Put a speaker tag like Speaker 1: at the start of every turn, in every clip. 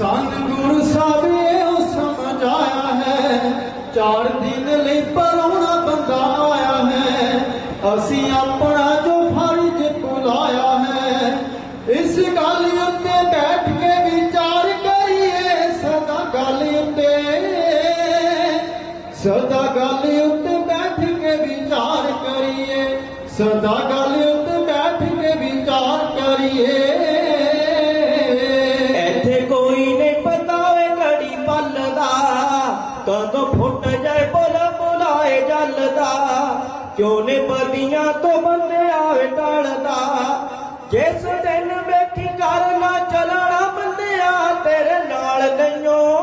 Speaker 1: ਸੰਨ ਗੁਰੂ ਸਾਹਿਬ ਇਹ ਸਮਝ ਆਇਆ ਹੈ। ਚਾਰ ਦਿਨ ਲਈ ਪਰਉਣਾ ਬੰਦਾ ਆਇਆ ਹੈ। ਅਸੀਂ ਆਪਣਾ ਜੋ ਫਰਜ਼ ਭੁਲਾਇਆ ਹੈ। ਇਸ ਗੱਲ ਉੱਤੇ ਬੈਠ ਕੇ ਵਿਚਾਰ ਕਰੀਏ, ਸਦਾ ਗੱਲ ਉੱਤੇ। ਸਦਾ ਗੱਲ ਉੱਤੇ ਬੈਠ ਕੇ ਵਿਚਾਰ ਕਰੀਏ, ਸਦਾ ਗੱਲ ਉੱਤੇ ਬੈਠ ਕੇ ਵਿਚਾਰ ਕਰੀਏ।
Speaker 2: ਕਿਉਂ ਨੇ ਬਲੀਆਂ ਤੋਂ ਬੰਦੇ ਆਵੇ ਟਲਦਾ? ਜਿਸ ਦਿਨ ਵੇਖੀ ਕਰ ਨਾ ਚੱਲਣਾ ਬੰਦਿਆ ਤੇਰੇ ਨਾਲ ਨਹੀਂਓ।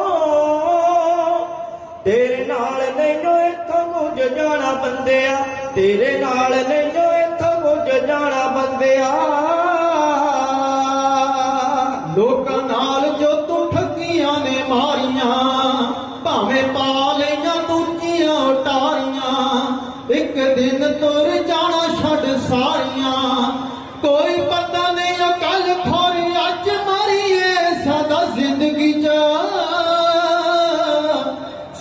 Speaker 2: ਤੇਰੇ ਨਾਲ ਨਹੀਂਓ ਇੱਥੋਂ ਕੁਝ ਜਾਣਾ ਬੰਦਿਆ। ਤੇਰੇ ਨਾਲ ਨਹੀਂਓ ਇੱਥੋਂ ਕੁਝ ਜਾਣਾ ਬੰਦਿਆ।
Speaker 1: ਲੋਕਾਂ ਨਾਲ ਜੋ ਤੂੰ ਠੱਗੀਆਂ ਨੇ ਮਾਰੀਆਂ, ਭਾਵੇਂ ਪਾ ਤੁਰ ਜਾਣਾ ਛੱਡ ਸਾਰੀਆਂ। ਕੋਈ ਪਤਾ ਨਹੀਂ ਉਹ ਕੱਲ ਖੋਰੀ, ਅੱਜ ਮਰੀਏ ਸਦਾ ਜ਼ਿੰਦਗੀ ਚ।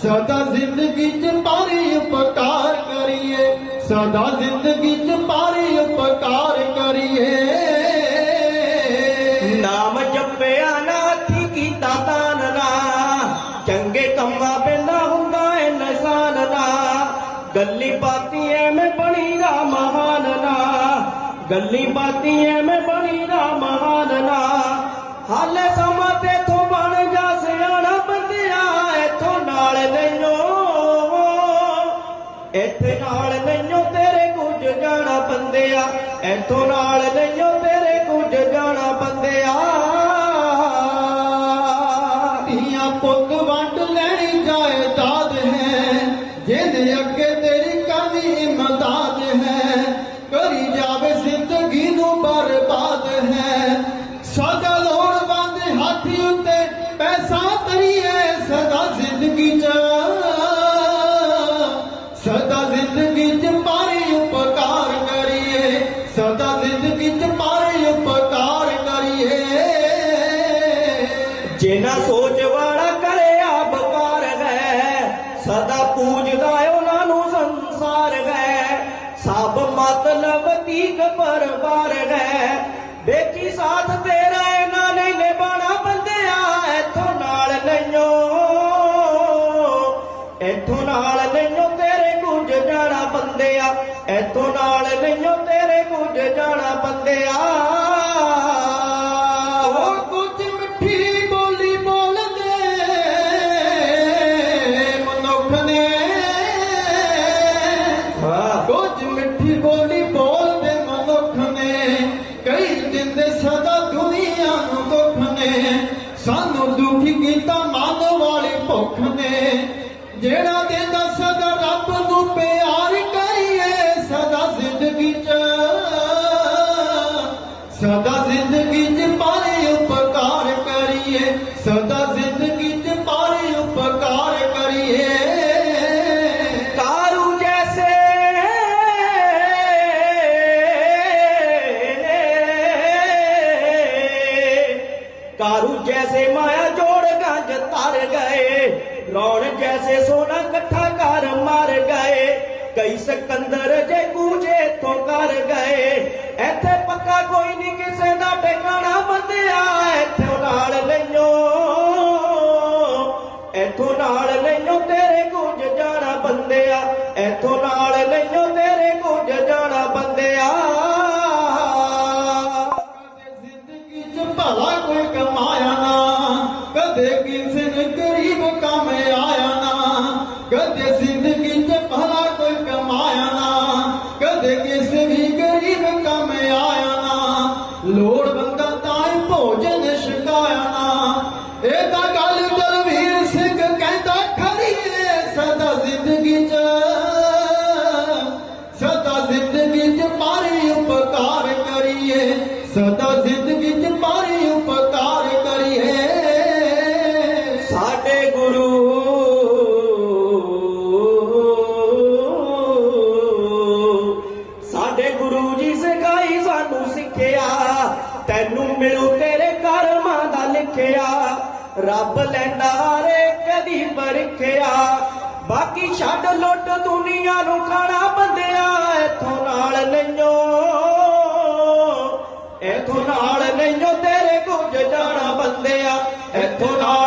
Speaker 1: ਸਦਾ ਜ਼ਿੰਦਗੀ ਚ ਪਾਰੀ ਉਪਕਾਰ ਕਰੀਏ। ਸਦਾ ਜ਼ਿੰਦਗੀ ਚ ਪਾਰੀ ਉਪਕਾਰ ਕਰੀਏ।
Speaker 2: ਨਾਮ ਜਪਿਆ ਨਾ ਥੀ ਕੀਤਾ ਦਾਨ ਨਾ ਚੰਗੇ ਕੰਮਾਂ ਬਿਨਾ ਹੁੰਦਾ ਏ ਨਸਾਨ ਨਾ ਗੱਲੀ ਬਾਤੀ ਗੱਲੀ ਬਾਤੀ ਮੈਂ ਬਣੀ ਦਾ ਮਹਾਨ ਨਾ। ਹਾਲੇ ਸਮਾਂ ਤੇ ਤੋਂ ਬਣ ਜਾ ਸਿਆਣਾ ਬੰਦਿਆ, ਇਥੋਂ ਨਾਲ ਨਹੀਂਓ ਇੱਥੇ ਨਾਲ ਨਹੀਂਓ ਤੇਰੇ ਕੁਝ ਜਾਣਾ ਬੰਦਿਆ, ਇੱਥੋਂ ਨਾਲ ਨਹੀਂਓ ਤੇਰੇ ਕੁਝ ਜਾਣਾ ਬੰਦਿਆ।
Speaker 1: ਧੀਆਂ ਪੁੱਤ ਵੰਡ ਲੈਣੀ ਜਾਇਦਾਦ ਹੈ, ਜਿਹਦੇ ਅੱਗੇ ਹਾਥੀ ਉੱਤੇ ਪੈਸਾ ਤਰੀਏ ਸਦਾ ਜ਼ਿੰਦਗੀ ਚ। ਸਦਾ ਜ਼ਿੰਦਗੀ ਚ ਪਾਰੀ ਉਪਕਾਰ ਕਰੀਏ। ਸਦਾ ਜ਼ਿੰਦਗੀ ਚ ਪਾਰੀ ਉਪਕਾਰ ਕਰੀਏ।
Speaker 2: ਜਿਨਾ ਸੋਚ ਵਾਲਾ ਕਰੇ ਆਪ ਪਾਰ ਹੈ, ਸਦਾ ਪੂਜਦਾ ਇੱਥੋਂ ਨਾਲ ਨਹੀਂਓ ਤੇਰੇ ਕੁਝ ਜਾਣਾ ਬੰਦਿਆ।
Speaker 1: ਉਹ ਕੁਝ ਮਿੱਠੀ ਬੋਲੀ ਬੋਲਦੇ ਮਨੁੱਖ ਨੇ।
Speaker 2: ਹਾਂ।
Speaker 1: ਕੁਝ ਮਿੱਠੀ ਬੋਲੀ ਬੋਲਦੇ ਮਨੁੱਖ ਨੇ। ਕਈ ਦਿੰਦੇ ਸਦਾ ਦੁਨੀਆ ਨੂੰ ਦੁੱਖ ਨੇ। ਸਾਨੂੰ ਦੁਖੀ ਕੀਤਾ ਮਨ ਵਾਲੀ ਭੁੱਖ ਨੇ। ਜਿਹੜਾ ਦਿੰਦਾ ਸਦਾ ਸਦਾ ਜ਼ਿੰਦਗੀ 'ਚ ਪਾਰੇ ਉਪਕਾਰ ਕਰੀਏ, ਸਦਾ ਜ਼ਿੰਦਗੀ 'ਚ ਪਾਰੇ ਉਪਕਾਰ ਕਰੀਏ।
Speaker 2: ਕਾਰੂ ਜੈਸੇ ਕਾਰੂ ਜੈਸੇ ਮਾਇਆ ਜੋੜ ਗੰਜ ਤਰ ਗਏ, ਰੌਣ ਜੈਸੇ ਸੋਨਾ ਇਕੱਠਾ ਕਰ ਮਾਰ ਗਏ, ਕਈ ਸਕੰਦਰ ਜੇ ਕੂਜੇ ਤੋਂ ਕਰ ਗਏ ਐਥੇ ਬੰਦਿਆ ਇੱਥੋਂ ਨਾਲ ਲਈਓ ਤੇਰੇ ਕੁਝ ਜਾਣਾ ਬੰਦਿਆ।
Speaker 1: ਕਦੇ ਜ਼ਿੰਦਗੀ ਚ ਭਲਾ ਕੋਈ ਕਮਾਇਆ ਨਾ, ਕਦੇ ਕਿਸੇ ਨੇ ਗਰੀਬ ਕੰਮ ਆਇਆ ਨਾ, ਕਦੇ ਜ਼ਿੰਦਗੀ ਚ ਭਲਾ ਕੋਈ ਕਮਾਇਆ ਨਾ, ਕਦੇ ਕਿਸੇ ਵੀ ਗਰੀਬ ਕੰਮ ਆਇਆ ਨਾ। ਲੋੜ ਜ਼ਿੰਦਗੀ ਚ ਮਾਰੀ ਕਰੀਏ। ਸਾਡੇ ਗੁਰੂ ਸਾਡੇ ਗੁਰੂ ਜੀ ਸਿਖਾਈ ਸਾਨੂੰ ਸਿੱਖਿਆ, ਤੈਨੂੰ ਮਿਲੂ ਤੇਰੇ ਕਰਮਾਂ ਦਾ ਲਿਖਿਆ,
Speaker 2: ਰੱਬ ਲੈਂਦਾ ਰੇ ਕਦੀ ਬਰਖਿਆ ਬਾਕੀ ਛੱਡ ਲੁੱਟ ਦੁਨੀਆ ਨੂੰ ਖਾਣਾ ਬੰਦਿਆ, ਇਥੋਂ ਨਾਲ ਲਈਓ ਇਥੋਂ ਨਾਲ ਨਹੀਂ ਤੇਰੇ ਕੁਝ ਜਾਣਾ ਬੰਦੇ ਆ ਇਥੋਂ ਨਾਲ